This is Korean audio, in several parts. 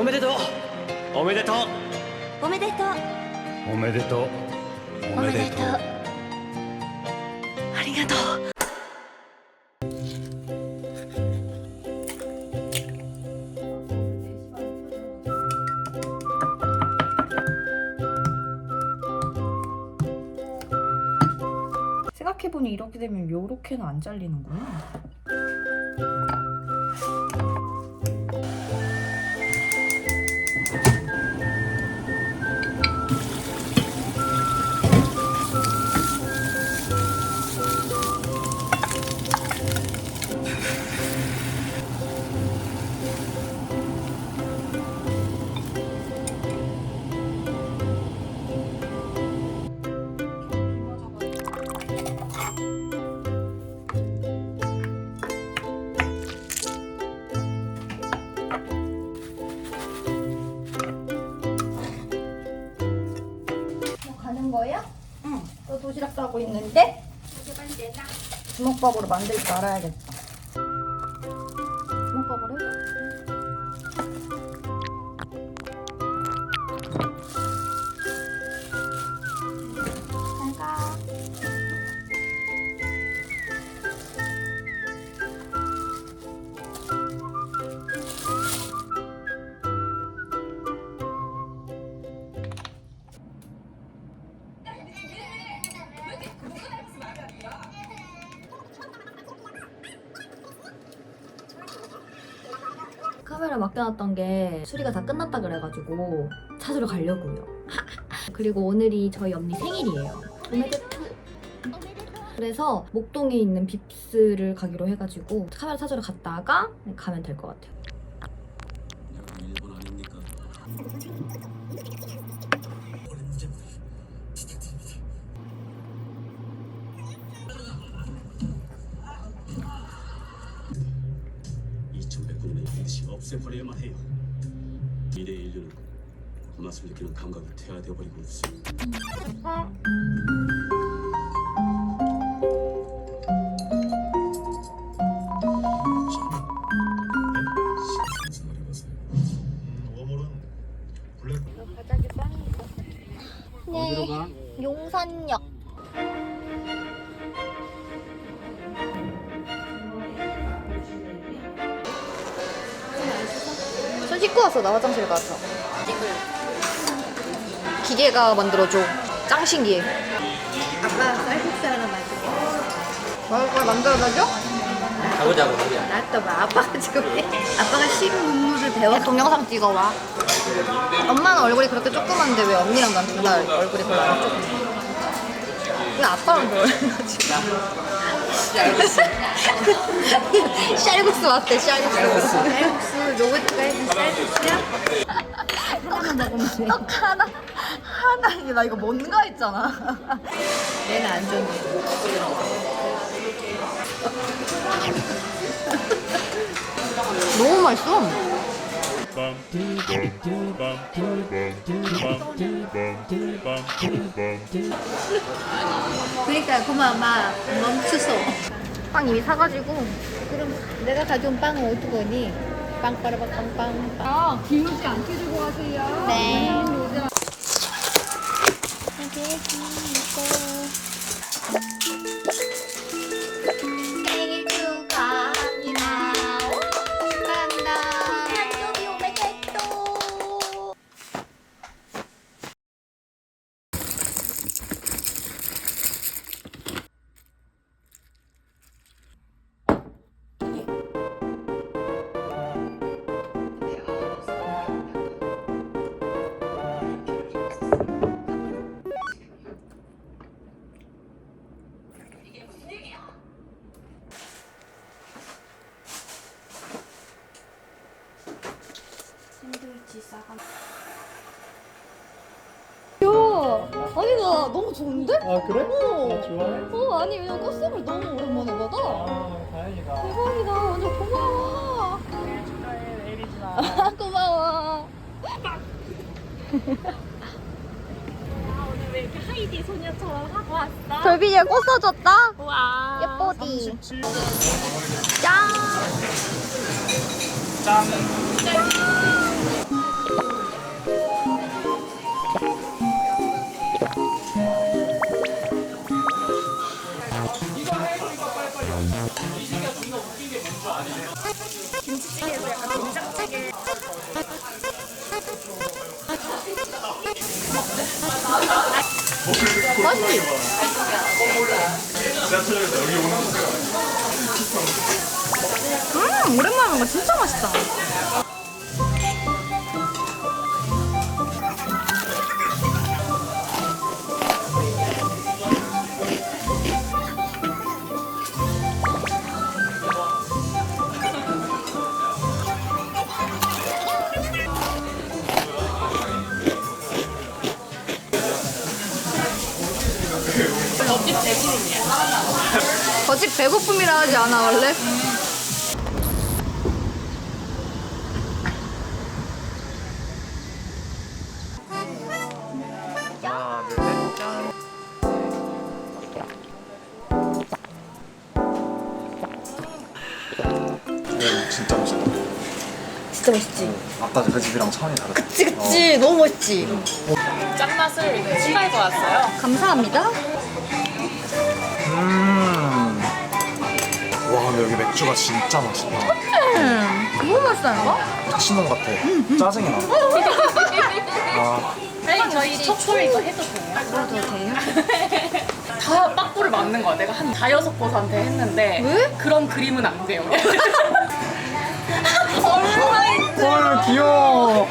おめでとうおめでとうおめでとうおめでとうおめでとうありがとう 생각해보니 이렇게 되면 요렇게는 안 잘리는구나. 주먹밥으로 만들 줄 알아야겠다. 맡겨놨던 게 수리가 다 끝났다 그래가지고 찾으러 가려고요. 그리고 오늘이 저희 언니 생일이에요. 오메데토. 그래서 목동에 있는 빕스를 가기로 해가지고 카메라 찾으러 갔다가 가면 될 것 같아요. 해요 미래 인류는 고맛을 느끼는 감각이 퇴화되어 버리고 있습니다. 상상을 해보세요. 네. 용산역. 씻고 왔어 나 화장실 가서. 기계가 만들어줘. 짱 신기해. 아빠 쌀국수 하나 만들게 뭘 만들어줘? 가보자고 우리야 나또 봐 아빠가 지금 해. 아빠가 식문물을 배워. 야 동영상 찍어와 엄마는 얼굴이 그렇게 조그만데 왜 언니랑 난 둘 다 얼굴이 별로 안 조그매 왜 아빠랑 별로 쌀국수 맞대 쌀국수. 쌀국수 로봇가 해준 쌀국수야? 하나만 먹으면 돼 떡 하나 하나 이게 나 이거 뭔가 했잖아. 얘는 안 좋네. 너무 맛있어 그러니까 그만 막 멈추소. 빵 이미 사가지고. 그럼 내가 가져온 빵은 어떡하니? 빵 빠라박 빵빵 아 기울지 않게 들고 가세요. 네. 생일 아니 나 너무 좋은데? 아 그래? 어. 아, 좋아해? 어 아니 그냥 꽃샘을 너무 오랜만에 받아 아 다행이다 대박이다 완전 고마워 생일 축하해 내일이지 마아 고마워 왜 이렇게 하이디 소녀처럼 하고 왔어? 돌빈이가 꽃 써줬다 우와. 예뻐디 37짠 짠 배고픔이라 하지 않아 원래? 네, 진짜 맛있다. 진짜 맛있지? 아까 그 집이랑 차원이 다르다. 그치 그치 너무 맛있지? 짠맛을 추가해서 왔어요. 감사합니다. 근데 여기 맥주가 진짜 맛있다. 음, 너무 맛있다니까? 신혼 같아. 짜증이 나. 아, 사장님 저희 첫 초에 이거 해도 돼요? 그래도 돼요? 다 빠꾸를 맞는 거야. 내가 한 다여섯 곳한테 했는데 왜? 그런 그림은 안 돼요. 헐, 귀여워.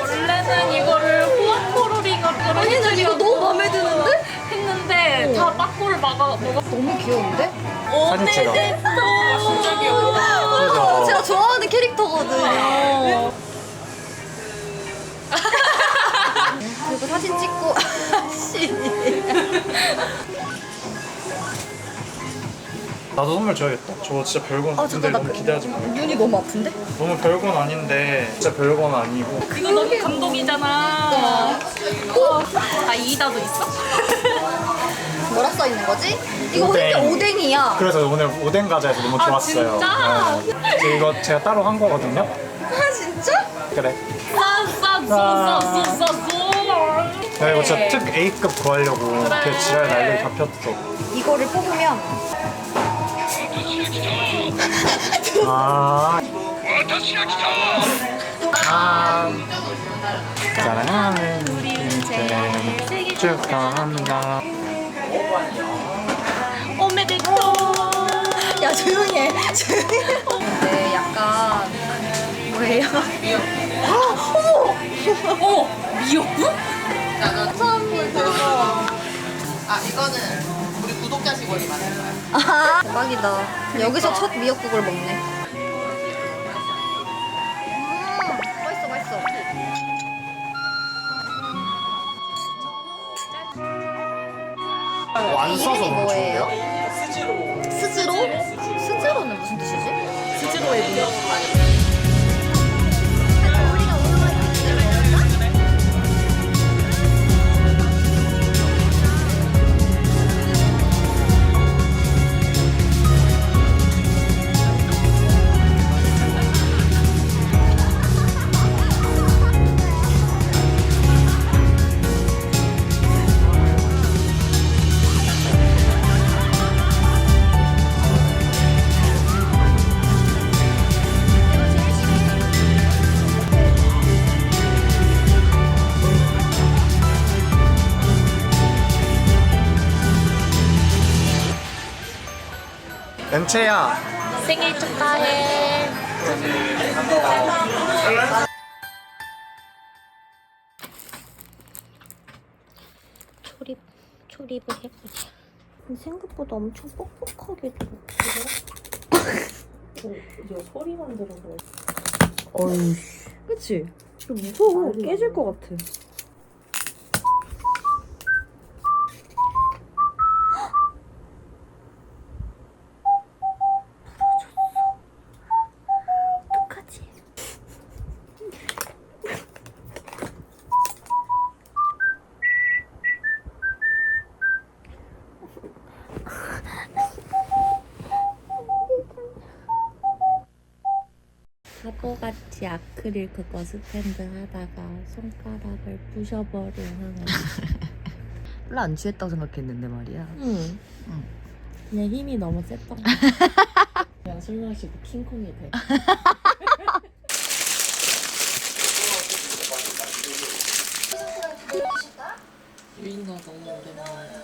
원래는 이거를 호아코로링으로 아니 난 이거 너무 마음에 드는데? 다 빠꾸를 막아 먹어. 너무 귀여운데? 사진 찍어. 진짜 귀여워. 어, 제가 좋아하는 캐릭터거든요. 그리고 사진 찍고 씨. 나도 선물 줘야겠다. 저거 진짜 별건 아 근데 잠깐 나 너무 기대하지 마. 눈이 너무 아픈데? 너무 별건 아닌데 진짜 별건 아니고 이거 너무 감동이잖아. 어, 아 이다도 있어? 뭐라 써 있는 거지? 이거 오뎅. 근데 오뎅이야. 그래서 오늘 오뎅 과자에서 너무 아, 좋았어요. 진짜? 네. 이거 제가 따로 한 거거든요. 아 진짜? 그래. 싸싸쏘싸쏘싸쏘. 내가 이거 진짜 특 A급 구하려고 이렇게 지랄 난리 잡혔어. 이거를 뽑으면 아. 아. 사랑하는 우리 인생 축하합니다. 오메데토. 야 조용히 해. 조용히 해. 네 약간 뭐예요? 어머 미역국? 감사합니다. 아 이거는 우리 구독자식원이 만든 거야. 아 대박이다. 여기서 첫 미역국을 먹네. 이름이 너무 뭐예요? 좋은데요? 스즈로? 스즈로는 무슨 뜻이지? 스즈로의 미역. 연채야. 생일 축하해. 조립, 조립을 해보자. 생각보다 엄청 뻑뻑하게 들어. 이거 소리만 들어서. 어이, 그치? 이거 무서워. 깨질 것 같아. 어떡하지? 바보같이 아크릴 그거 스탠드 하다가 손가락을 부셔버린 별로 안 취했다고 생각했는데 말이야. 응. 그냥 힘이 너무 셌던 거 그냥 술 마시고 킹콩이 돼. 유인가 너무 오랜만에.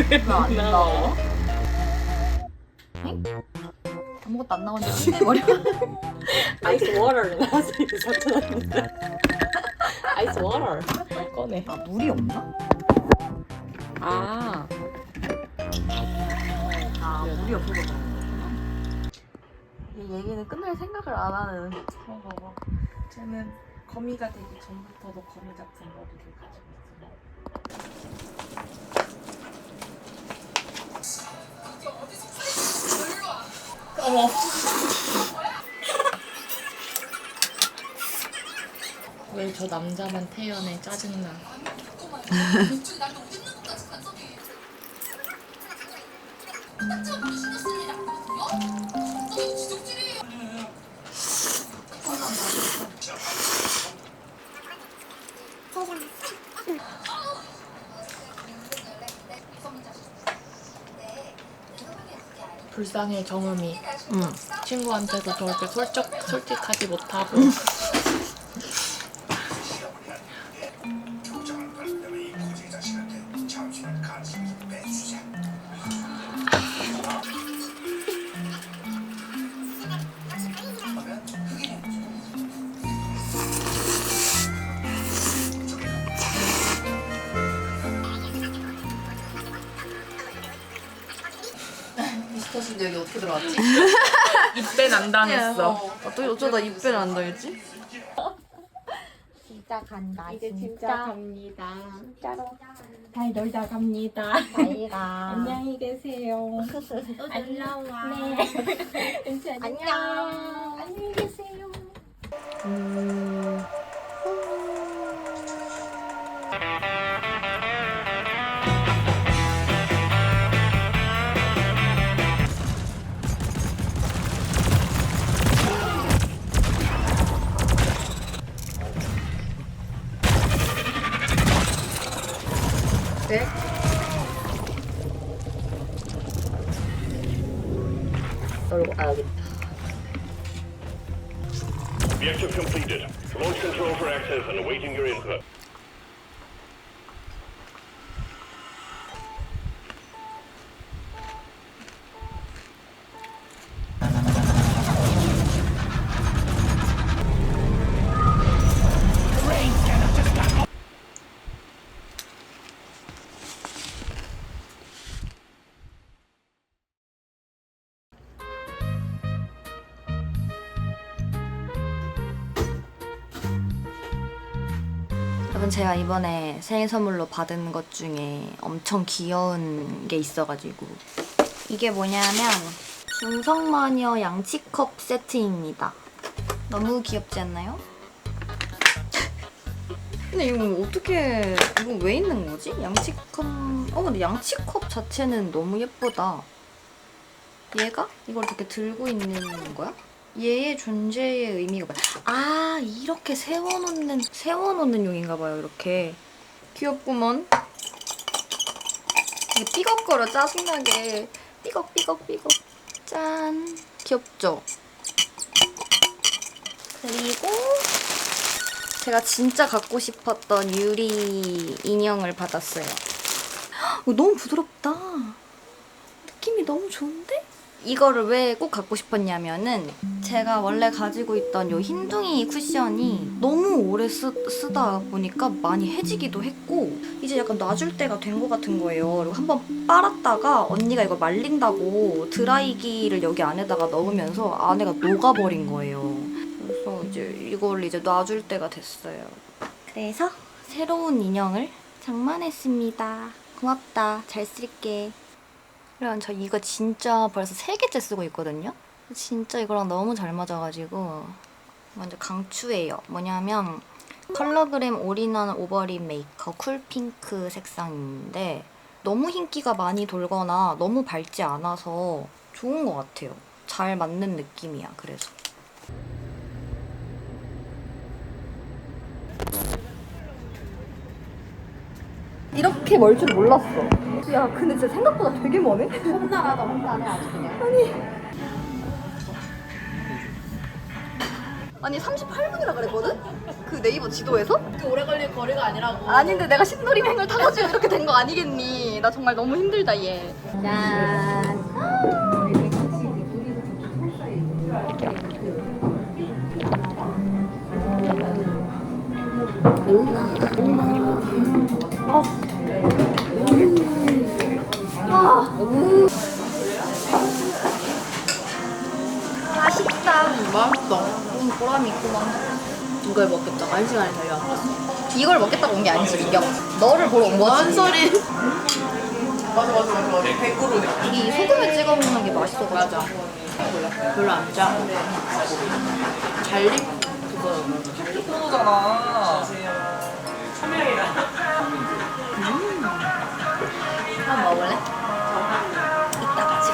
안 나와? 아무것도 안 나오는데 끝내버려. 아이스 워터를 나왔으니 작전했는데. 아이스 워터. 꺼내. 아 물이 없나? 아. 아 물이 없어서. 이 얘기는 끝날 생각을 안 하는. 그런 거 봐. 쟤는 거미가 되기 전부터도 거미 같은 머리를 가지고 있어. 어머. 왜 저 남자만 태연해 짜증나. 불쌍해 정음이. 응. 친구한테도 저렇게 솔직 솔직하지 못하고. 미스터신데 여기 어떻게 들어왔지? 입밴 안 당했어. 어떻게 어쩌다 입배를 안 당했지? 진짜 간다. 이제 진짜 갑니다. 진짜로. 잘 놀다 갑니다. 잘 가. 안녕히 계세요. 안녕. 네. 안녕. 안녕히 계세요. Objective 제가 이번에 생일 선물로 받은 것 중에 엄청 귀여운 게 있어가지고 이게 뭐냐면 중성마녀 양치컵 세트입니다. 너무 귀엽지 않나요? 근데 이거 어떻게 이거 왜 있는 거지? 양치컵 어 근데 양치컵 자체는 너무 예쁘다. 얘가 이걸 이렇게 들고 있는 거야? 얘의 존재의 의미가 뭐야? 아 이렇게 세워놓는 세워놓는 용인가 봐요 이렇게. 귀엽구먼. 삐걱거려 짜증나게. 삐걱 삐걱 삐걱. 짠. 귀엽죠? 그리고 제가 진짜 갖고 싶었던 유리 인형을 받았어요. 헉, 이거 너무 부드럽다 느낌이 너무 좋은데? 이거를 왜 꼭 갖고 싶었냐면은 제가 원래 가지고 있던 요 흰둥이 쿠션이 너무 오래 쓰, 쓰다 보니까 많이 해지기도 했고 이제 약간 놔줄 때가 된 것 같은 거예요. 그리고 한번 빨았다가 언니가 이걸 말린다고 드라이기를 여기 안에다가 넣으면서 안에가 녹아버린 거예요. 그래서 이제 이걸 이제 놔줄 때가 됐어요. 그래서 새로운 인형을 장만했습니다. 고맙다. 잘 쓸게. 그럼 저 이거 진짜 벌써 세 개째 쓰고 있거든요. 진짜 이거랑 너무 잘 맞아가지고 먼저 강추해요. 뭐냐면 컬러그램 올인원 오버립 메이커 쿨핑크 색상인데 너무 흰기가 많이 돌거나 너무 밝지 않아서 좋은 것 같아요. 잘 맞는 느낌이야. 그래서. 이렇게 멀 줄 몰랐어. 야, 근데 진짜 생각보다 되게 머네. 험난하다, 험난해 아주 그냥. 아니. 아니 38분이라 그랬거든? 그 네이버 지도에서? 오래 걸릴 거리가 아니라고. 아닌데 내가 신도림행을 타가지고 이렇게 된 거 아니겠니? 나 정말 너무 힘들다 얘. 짠. 맛 한 시간이 달려. 이걸 먹겠다고 온 게 아니지, 민경. 너를 보러 온 거지. 뭔 소리? 맞아 맞아 맞아 맞아. 100%네. 이게 소금에 찍어 먹는 게 맛있어가지고. 맞아. 별로 안 짜. 잘리? 그거. 프로잖아. 한번 먹을래?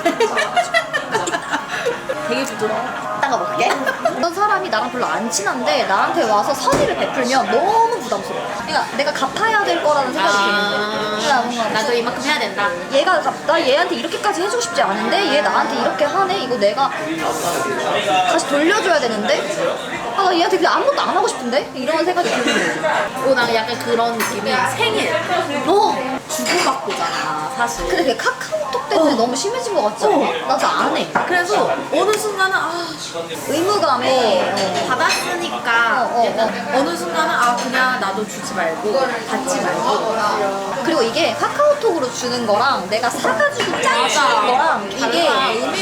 되게 부드러워. 이따가 먹게. 어떤 사람이 나랑 별로 안 친한데 나한테 와서 선의를 베풀면 너무 부담스러워. 그러니까 내가 갚아야 될 거라는 생각이 드는 거야. 그러니까 뭔가 나도 이만큼 해야 된다. 얘가 갚- 나 얘한테 이렇게까지 해주고 싶지 않은데 얘 나한테 이렇게 하네. 이거 내가 다시 돌려줘야 되는데 아 나 얘한테 그냥 아무것도 안 하고 싶은데 이런 생각이 드는 거지. 오, 나 약간 그런 느낌이 생일. 어. 주고받고잖아, 사실. 근데 그게 카카오톡 때문에 너무 심해진 것 같지 않아? 나도 안 해. 그래서 어느 순간은 아 의무감에 어. 받았으니까 어, 어, 약간 어느 순간은 아 그냥 나도 주지 말고 받지 말고 그리고 이게 카카오톡으로 주는 거랑 내가 사가지고 짠 주는 거랑 이게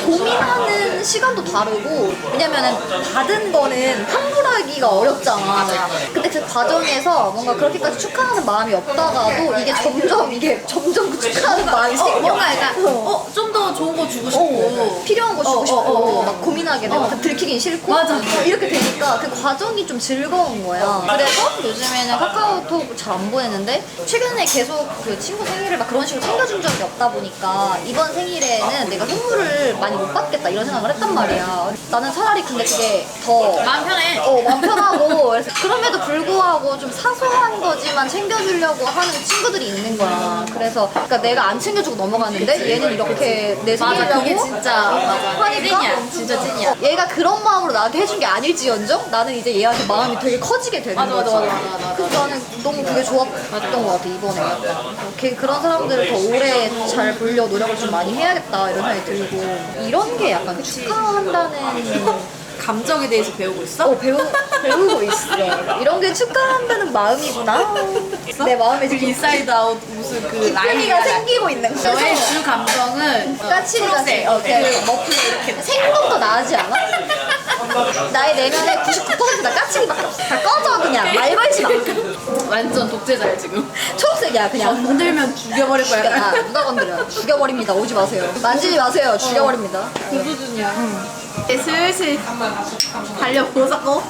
고민하는 시간도 다르고 왜냐면은 받은 거는 환불하기가 어렵잖아. 근데 그 과정에서 뭔가 그렇게까지 축하하는 마음이 없다가도 이게 점점 이게 점점 그 축하하는 마음이 생겨. 뭔가 약간 어 좀 더 좋은 거 주고 싶고 어, 필요한 거 주고 어, 싶고 어, 어, 어. 막 고민하게 되고 그 들키긴 싫고 맞아. 이렇게 되니까 그 과정이 좀 즐거운 거야 그래서 요즘에는 카카오톡 잘 안 보냈는데 최근에 계속 그 친구 생일을 막 그런 식으로 챙겨준 적이 없다 보니까 이번 생일에는 내가 선물을 많이 못 받겠다 이런 생각을 했단 말이야 나는 차라리 근데 그게 더 마음 편해 어, 마음 편하고 그래서 그럼에도 불구하고 좀 사소한 거지만 챙겨주려고 하는 친구들이 있는 거야. 그래서 그러니까 내가 안 챙겨주고 넘어갔는데 얘는 이렇게 내 맞아 생일이라고 그게 진짜 맞아 하니까 찐이야 진짜 찐이야 얘가 그런 마음으로 나한테 해준 게 아닐지언정 나는 이제 얘한테 마음이 되게 커지게 되는 맞아, 거지. 맞아, 맞아, 맞아, 맞아. 그래서 나는 너무 그게 좋았던 것 같아 이번에 약간 이렇게 그런 사람들을 더 오래 잘 보려 노력을 좀 많이 해야겠다 이런 생각이 들고 이런 게 약간 축하한다는 감정에 대해서 배우고 있어? 어, 배우, 배우고 있어. 이런 게 축하한다는 마음이구나. 내 마음에 그 지금 인사이드 아웃 무슨 그 라인이가 생기고 있는 거야. 너의 주 감정은 어, 까칠이 초록색. 같이 어, 그 머플러 이렇게 생동도 나지 않아? 나의 내면의 99%다 까칠이 막다 꺼져 그냥 말 걸지 마. 완전 독재자야 지금 초록색이야 그냥. 건들면 죽여버릴 죽여, 거야 아, 누가 건드려? 죽여버립니다. 오지 마세요. 만지지 마세요. 죽여버립니다. 그 수준이야 이제 슬슬 달려보자고